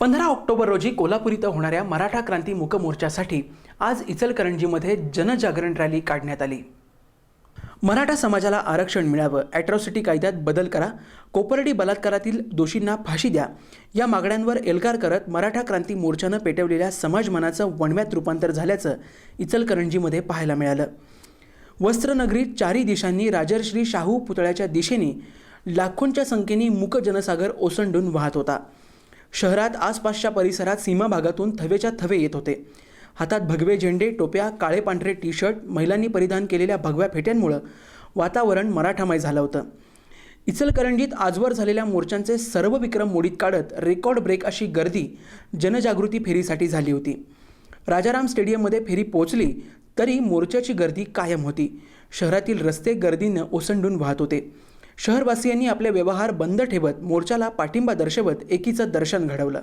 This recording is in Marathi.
पंधरा ऑक्टोबर रोजी कोल्हापूर इथं होणाऱ्या मराठा क्रांती मूक मोर्चासाठी आज इचलकरंजीमध्ये जनजागरण रॅली काढण्यात आली. मराठा समाजाला आरक्षण मिळावं ॲट्रॉसिटी कायद्यात बदल करा कोपर्डी बलात्कारातील दोषींना फाशी द्या या मागण्यांवर एल्गार करत मराठा क्रांती मोर्चानं पेटवलेल्या समाजमनाचं वणव्यात रूपांतर झाल्याचं इचलकरंजीमध्ये पाहायला मिळालं. वस्त्रनगरीत चारी दिशांनी राजर्श्री शाहू पुतळ्याच्या दिशेने लाखोंच्या संख्येने मूक जनसागर ओसंडून वाहत होता. शहरात आसपासच्या परिसरात सीमा भागातून थवेच्या थवे येत होते. हातात भगवे झेंडे टोप्या काळे पांढरे टी शर्ट महिलांनी परिधान केलेल्या भगव्या फेट्यांमुळं वातावरण मराठामय झालं होतं. इचलकरंजीत आजवर झालेल्या मोर्चांचे सर्व विक्रम मोडीत काढत रेकॉर्ड ब्रेक अशी गर्दी जनजागृती फेरीसाठी झाली होती. राजाराम स्टेडियममध्ये फेरी पोहोचली तरी मोर्चाची गर्दी कायम होती. शहरातील रस्ते गर्दीनं ओसंडून वाहत होते. शहरवासियांनी आपले व्यवहार बंद ठेवत मोर्चाला पाठिंबा दर्शवत एकीचं दर्शन घडवलं.